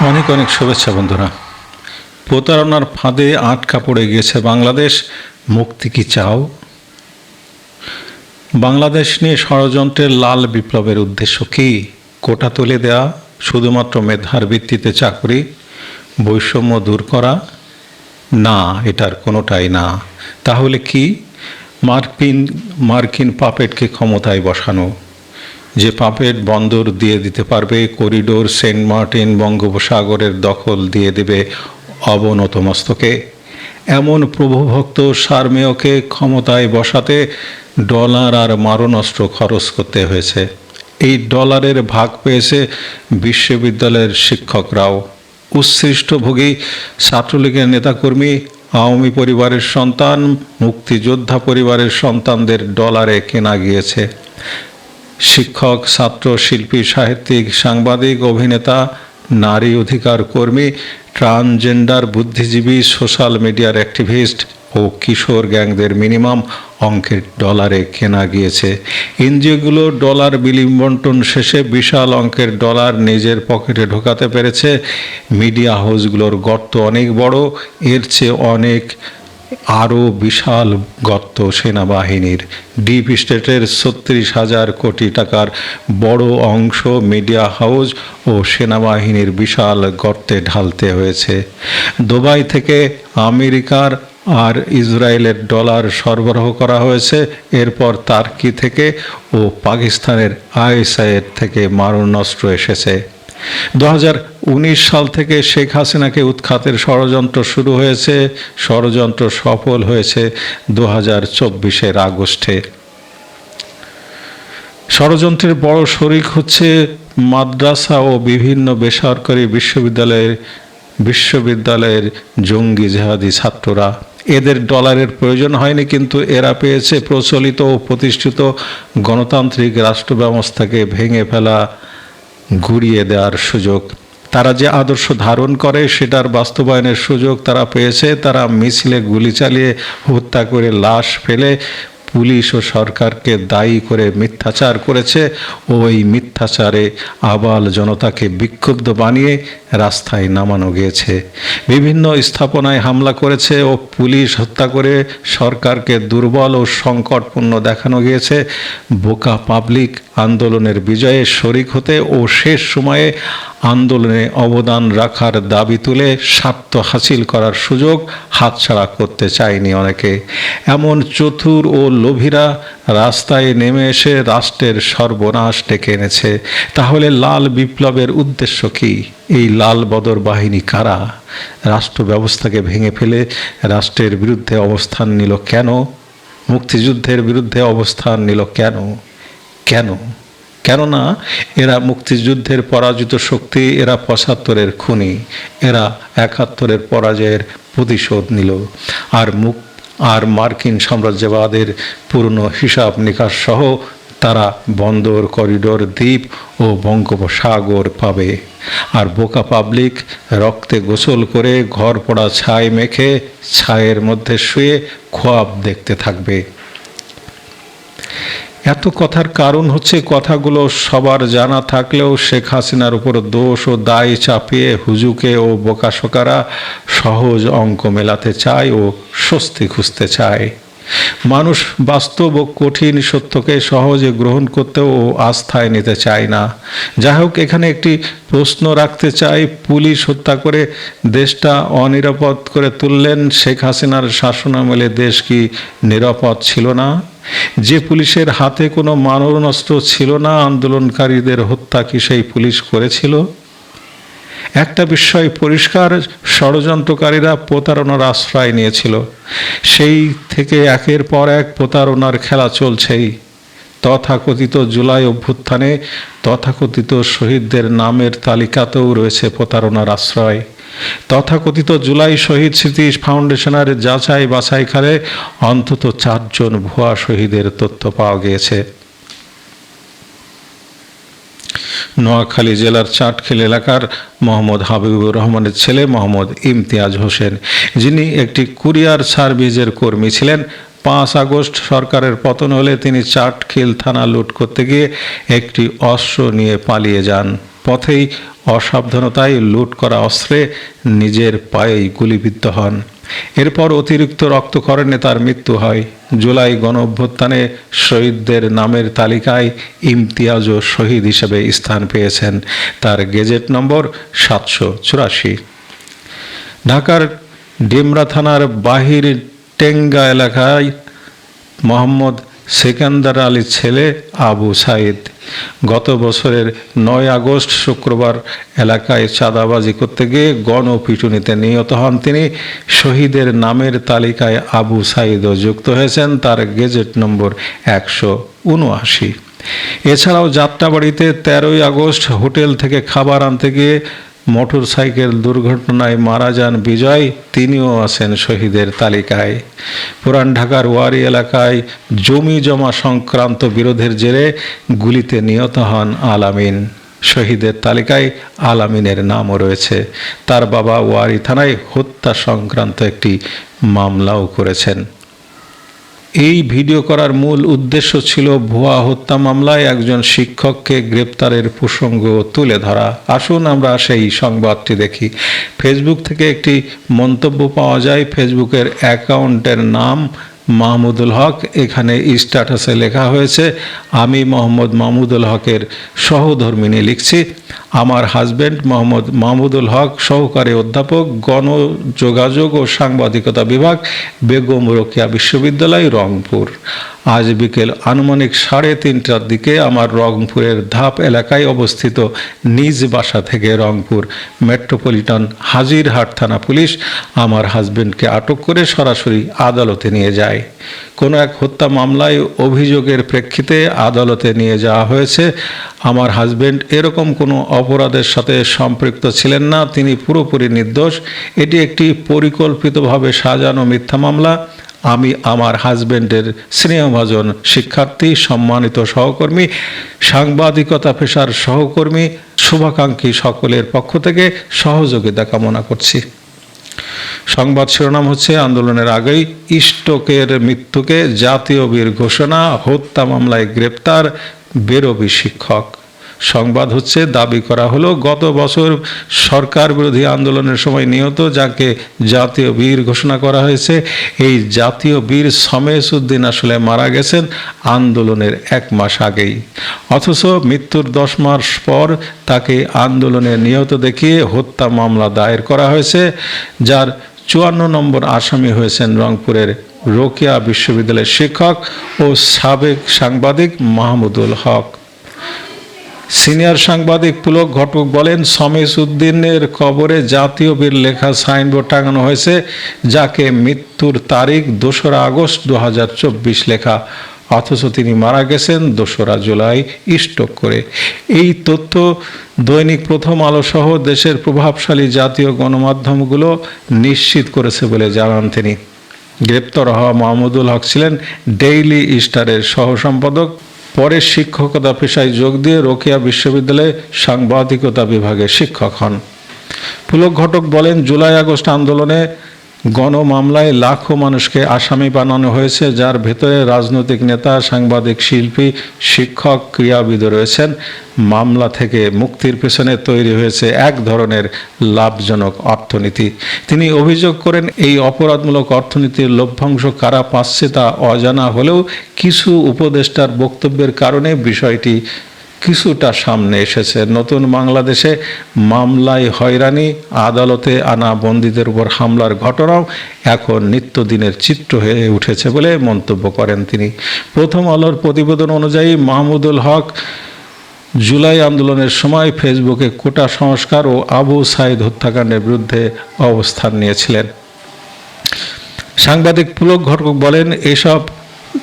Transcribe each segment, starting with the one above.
অনেক অনেক শুভেচ্ছা বন্ধুরা। প্রতারণার ফাঁদে আটকা পড়ে গিয়েছে বাংলাদেশ। মুক্তি কি চাও? বাংলাদেশ নিয়ে ষড়যন্ত্রের লাল বিপ্লবের উদ্দেশ্য কি? কোটা তুলে দেয়া, শুধুমাত্র মেধার ভিত্তিতে চাকরি, বৈষম্য দূর করা? না, এটার কোনোটাই না। তাহলে কি? মার্কিন মার্কিন পাপেটকে ক্ষমতায় বসানো। যে পাপেট বন্দর দিয়ে দিতে পারবে, করিডোর সেন্ট মার্টিন বঙ্গোপসাগরের দখল দিয়ে দেবে অবনত মস্তকে এমন প্রভুভক্ত সারমেয়কে ক্ষমতায় বসাতে ডলার আর মারণাস্ত্র খরচ করতে হয়েছে। এই ডলারের ভাগ পেয়েছে বিশ্ববিদ্যালয়ের শিক্ষকরাও। উচ্ছিষ্টভোগী ছাত্রলীগের নেতাকর্মী, আওয়ামী পরিবারের সন্তান, মুক্তিযোদ্ধা পরিবারের সন্তানদের ডলারে কেনা গিয়েছে। শিক্ষক, ছাত্র, শিল্পী, সাহিত্যিক, সাংবাদিক, অভিনেতা, নারী অধিকার কর্মী, ট্রান্সজেন্ডার, বুদ্ধিজীবী, সোশ্যাল মিডিয়ার অ্যাক্টিভিস্ট ও কিশোর গ্যাংদের মিনিমাম অঙ্কের ডলারে কেনা গিয়েছে। এনজিওগুলো ডলার বিলিবন্টন শেষে বিশাল অঙ্কের ডলার নিজের পকেটে ঢোকাতে পেরেছে। মিডিয়া হাউসগুলোর গর্ত অনেক বড়, এর চেয়ে অনেক আরও বিশাল গর্ত সেনাবাহিনীর ডিপ স্টেটের ছত্রিশ হাজার কোটি টাকার বড় অংশ মিডিয়া হাউস ও সেনাবাহিনীর বিশাল গর্তে ঢালতে হয়েছে। দুবাই থেকে আমেরিকার আর ইসরায়েলের ডলার সরবরাহ করা হয়েছে। এরপর তার্কি থেকে ও পাকিস্তানের আইএসআইয়ের থেকে মারণাস্ত্র এসেছে। দু হাজার সাল থেকে শেখ হাসিনাকে উৎখাতের ষড়যন্ত্র শুরু হয়েছে। ষড়যন্ত্র সফল হয়েছে দু হাজার চব্বিশের আগস্টে। ষড়যন্ত্রের বড় শরিক হচ্ছে মাদ্রাসা ও বিভিন্ন বেসরকারি বিশ্ববিদ্যালয়ের বিশ্ববিদ্যালয়ের জঙ্গি জেহাদি ছাত্ররা। এদের ডলারের প্রয়োজন হয়নি, কিন্তু এরা পেয়েছে প্রচলিত ও প্রতিষ্ঠিত গণতান্ত্রিক রাষ্ট্র ব্যবস্থাকে ভেঙে ফেলা ঘুরিয়ে দেওয়ার সুযোগ। তারা যে আদর্শ ধারণ করে, সেটার বাস্তবায়নের সুযোগ তারা পেয়েছে। তারা মিছিলে গুলি চালিয়ে হত্যা করে লাশ ফেলে পুলিশ ও সরকারকে দায়ী করে মিথ্যাচার করেছে। ও এই মিথ্যাচারে আবাল জনতাকে বিক্ষুব্ধ বানিয়ে রাস্তায় নামানো গিয়েছে। বিভিন্ন স্থাপনায় হামলা করেছে ও পুলিশ হত্যা করে সরকারকে দুর্বল ও সংকটপূর্ণ দেখানো গিয়েছে। বোকা পাবলিক আন্দোলনের বিজয়ে শরিক হতে ও শেষ সময়ে আন্দোলনে অবদান রাখার দাবি তুলে স্বার্থ হাসিল করার সুযোগ হাতছাড়া করতে চায়নি অনেকে। এমন চতুর ও লোভীরা রাস্তায় নেমে এসে রাষ্ট্রের সর্বনাশ ডেকে এনেছে। তাহলে লাল বিপ্লবের উদ্দেশ্য কি? এই লাল বদর বাহিনী কারা? রাষ্ট্র ব্যবস্থাকে ভেঙে ফেলে রাষ্ট্রের বিরুদ্ধে অবস্থান নিল কেন? মুক্তিযুদ্ধের বিরুদ্ধে অবস্থান নিল কেন? কেন? কেননা এরা মুক্তিযুদ্ধের পরাজিত শক্তি, এরা পঁচাত্তরের খুনি, এরা একাত্তরের পরাজয়ের প্রতিশোধ নিল। আর মুখ আর মার্কিন সাম্রাজ্যবাদের পুরনো হিসাব নিকাশ সহ তারা বন্দর, করিডোর, দ্বীপ ও বঙ্গোপসাগর পাবে। আর বোকা পাবলিক রক্তে গোসল করে ঘর পড়া ছাই মেখে ছায়ের মধ্যে শুয়ে খোয়াব দেখতে থাকবে। এত কথার কারণ হচ্ছে কথাগুলো সবার জানা থাকলেও শেখ হাসিনার উপর দোষ ও দায় চাপিয়ে হুজুকে ও বোকাশোকারা সহজ অঙ্ক মেলাতে চায় ও স্বস্তি খুঁজতে চায়। মানুষ বাস্তব ও কঠিন সত্যকে সহজে গ্রহণ করতেও ও আস্থায় নিতে চায় না। যাই হোক এখানে একটি প্রশ্ন রাখতে চাই। পুলিশ হত্যা করে দেশটা অনিরাপদ করে তুললেন শেখ হাসিনার শাসনামলে দেশ কি নিরাপদ ছিল না? যে পুলিশের হাতে কোনো মারণাস্ত্র ছিল না, আন্দোলনকারীদের হত্যা কি সেই পুলিশ করেছিল? একটা বিষয় পরিষ্কার, ষড়যন্ত্রকারীরা প্রতারণার আশ্রয় নিয়েছিল। সেই থেকে একের পর এক প্রতারণার খেলা চলছেই। তথাকথিত জুলাই অভ্যুত্থানে তথাকথিত শহীদদের নামের তালিকাতেও রয়েছে প্রতারণার আশ্রয়। তথাকথিত জুলাই শহীদ স্মৃতি ফাউন্ডেশনের যাচাই বাছাইকালে অন্তত চারজন ভুয়া শহীদের তথ্য পাওয়া গিয়েছে। নোয়াখালী জেলার চাটখিল এলাকার মোহাম্মদ হাবিবুর রহমানের ছেলে মোহাম্মদ ইমতিয়াজ হোসেন, যিনি একটি কুরিয়ার সার্ভিসের কর্মী ছিলেন। পাঁচ আগস্ট সরকারের পতন হলে তিনি চাটখিল থানা লুট করতে গিয়ে একটি অস্ত্র নিয়ে পালিয়ে যান। পথেই অসাবধানতায় লুট করা অস্ত্রে নিজের পায়েই গুলিবিদ্ধ হন। এরপর অতিরিক্ত রক্তক্ষরণে তার মৃত্যু হয়। জুলাই গণ অভ্যুত্থানে শহীদদের নামের তালিকায় ইমতিয়াজও শহীদ হিসেবে স্থান পেয়েছেন। তার গেজেট নম্বর সাতশো চুরাশি। ঢাকার ডিমরা থানার বাহির টেঙ্গা এলাকায় মোহাম্মদ সেকান্দার আলীর ছেলে আবু সাইদ। গত বছরের নয় আগস্ট শুক্রবার এলাকায় চাঁদাবাজি করতে গিয়ে গণপিটুনিতে নিহত হন তিনি। শহীদের নামের তালিকায় আবু সাইদও যুক্ত হয়েছেন, তার গেজেট নম্বর একশো উনআশি। এছাড়াও যাত্রাবাড়িতে তেরোই আগস্ট হোটেল থেকে খাবার আনতে গিয়ে মোটরসাইকেল দুর্ঘটনায় মারা যান বিজয়, তিনিও আছেন শহীদের তালিকায়। পুরান ঢাকার ওয়ারি এলাকায় জমি জমা সংক্রান্ত বিরোধের জেরে গুলিতে নিহত হন আলামিন। শহীদের তালিকায় আলামিনের নামও রয়েছে। তার বাবা ওয়ারি থানায় হত্যা সংক্রান্ত একটি মামলাও করেছেন। এই ভিডিও করার মূল উদ্দেশ্য ছিল ভুয়া হত্যা মামলায় একজন শিক্ষককে গ্রেপ্তারের প্রসঙ্গ তুলে ধরা। আসুন আমরা সেই সংবাদটি দেখি। ফেসবুক থেকে একটি মন্তব্য পাওয়া যায়। ফেসবুকের অ্যাকাউন্টের নাম মাহমুদুল হক। এখানে স্ট্যাটাসে লেখা হয়েছে, আমি মোহাম্মদ মাহমুদুল হকের সহধর্মিনী লিখছি। আমার হাজব্যান্ড মোহাম্মদ মাহমুদুল হক সহকারী অধ্যাপক, গণযোগাযোগ ও সাংবাদিকতা বিভাগ, বেগম রোকেয়া বিশ্ববিদ্যালয়, রংপুর। আজ বিকেল আনুমানিক সাড়ে তিনটার দিকে আমার রংপুরের ধাপ এলাকায় অবস্থিত নিজ বাসা থেকে রংপুর মেট্রোপলিটন হাজিরহাট থানা পুলিশ আমার হাজব্যান্ডকে আটক করে সরাসরি আদালতে নিয়ে যায়। কোনো এক হত্যা মামলায় অভিযোগের প্রেক্ষিতে আদালতে নিয়ে যাওয়া হয়েছে। আমার হাজবেন্ড এরকম কোনো অপরাধের সাথে সম্পৃক্ত ছিলেন না, তিনি পুরোপুরি নির্দোষ। এটি একটি পরিকল্পিতভাবে সাজানো মিথ্যা মামলা। আমি আমার হাজবেন্ডের স্নেহভাজন শিক্ষার্থী, সম্মানিত সহকর্মী, সাংবাদিকতা পেশার সহকর্মী, শুভাকাঙ্ক্ষী সকলের পক্ষ থেকে সহযোগিতা কামনা করছি। সংবাদ শিরোনাম হচ্ছে, আন্দোলনের আগেই ইস্টকের মৃত্যুকে জাতীয় বীর ঘোষণা, হত্যা মামলায় গ্রেপ্তার বেরবি শিক্ষক। সংবাদ হচ্ছে, দাবি করা হলো, গত বছর সরকার বিরোধী আন্দোলনের সময় নিহত, যাকে জাতীয় বীর ঘোষণা করা হয়েছে, এই জাতীয় বীর সমেশ উদ্দিন আসলে মারা গেছেন আন্দোলনের এক মাস আগেই। অথচ মৃত্যুর দশ মাস পর তাকে আন্দোলনে নিহত দেখিয়ে হত্যা মামলা দায়ের করা হয়েছে, যার চুয়ান্ন নম্বর আসামি হয়েছেন রংপুরের রোকেয়া বিশ্ববিদ্যালয়ের শিক্ষক ও সাবেক সাংবাদিক মাহমুদুল হক। সিনিয়র সাংবাদিক পুলক ঘটক বলেন সমেশ উদ্দিনের কবরে জাতীয় বীর লেখা সাইনবোর্ড টাঙানো হয়েছে, যাকে মৃত্যুর তারিখ দোসরা আগস্ট দু হাজার চব্বিশ লেখা। অথচ তিনি মারা গেছেন দোসরা জুলাই স্ট্রোক করে। এই তথ্য দৈনিক প্রথম আলো সহ দেশের প্রভাবশালী জাতীয় গণমাধ্যমগুলো নিশ্চিত করেছে বলে জানান তিনি। গ্রেপ্তার হওয়া মাহমুদুল হক ছিলেন ডেইলি স্টারের সহ সম্পাদক পরে শিক্ষকতা পেশায় যোগ দিয়ে রোকেয়া বিশ্ববিদ্যালয়ে সাংবাদিকতা বিভাগে শিক্ষক হন। পুলক ঘটক বলেন, জুলাই আগস্ট আন্দোলনে গণমামলায় লাখো মানুষকে আসামি বানানো হয়েছে, যার ভেতরে রাজনৈতিক নেতা, সাংবাদিক, শিল্পী, শিক্ষক, ক্রীড়াবিদ রয়েছেন। মামলা থেকে মুক্তির পেছনে তৈরি হয়েছে এক ধরনের লাভজনক অর্থনীতি। তিনি অভিযোগ করেন, এই অপরাধমূলক অর্থনীতির লভ্যাংশ কারা পাচ্ছে তা অজানা হলেও কিছু উপদেষ্টার বক্তব্যের কারণে বিষয়টি কিছুটা সামনে এসেছে। নতুন বাংলাদেশে মামলায় হয়রানি, আদালতে আনা বন্দীদের উপর হামলার ঘটনাও এখন নিত্যদিনের চিত্র হয়ে উঠেছে বলে মন্তব্য করেন তিনি। প্রথম আলোর প্রতিবেদন অনুযায়ী মাহমুদুল হক জুলাই আন্দোলনের সময় ফেসবুকে কোটা সংস্কার ও আবু সাইদ হত্যাকাণ্ডের বিরুদ্ধে অবস্থান নিয়েছিলেন। সাংবাদিক পুলক ঘটক বলেন, এসব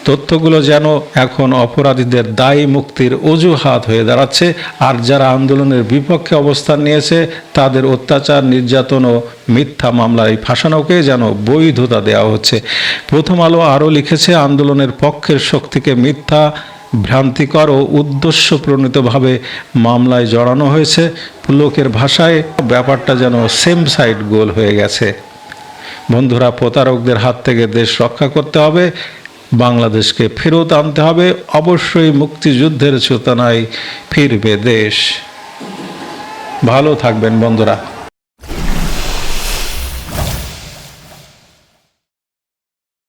তথ্যগুলো যেন এখন অপরাধীদের দায়ী মুক্তির অজুহাত হয়ে দাঁড়াচ্ছে, আর যারা আন্দোলনের বিপক্ষে অবস্থান নিয়েছে, তাদের অত্যাচার, নির্যাতন ও মিথ্যা মামলায় ফাঁসানোকে যেন বৈধতা দেওয়া হচ্ছে। প্রথম আলো আরও লিখেছে, আন্দোলনের পক্ষের শক্তিকে মিথ্যা, ভ্রান্তিকর ও উদ্দেশ্য প্রণীতভাবে মামলায় জড়ানো হয়েছে। লোকের ভাষায় ব্যাপারটা যেন সেম সাইড গোল হয়ে গেছে। বন্ধুরা, প্রতারকদের হাত থেকে দেশ রক্ষা করতে হবে। বাংলাদেশকে ফেরত আনতে হবে। অবশ্যই মুক্তিযুদ্ধের চেতনায় ফিরবে দেশ। ভালো থাকবেন বন্ধুরা।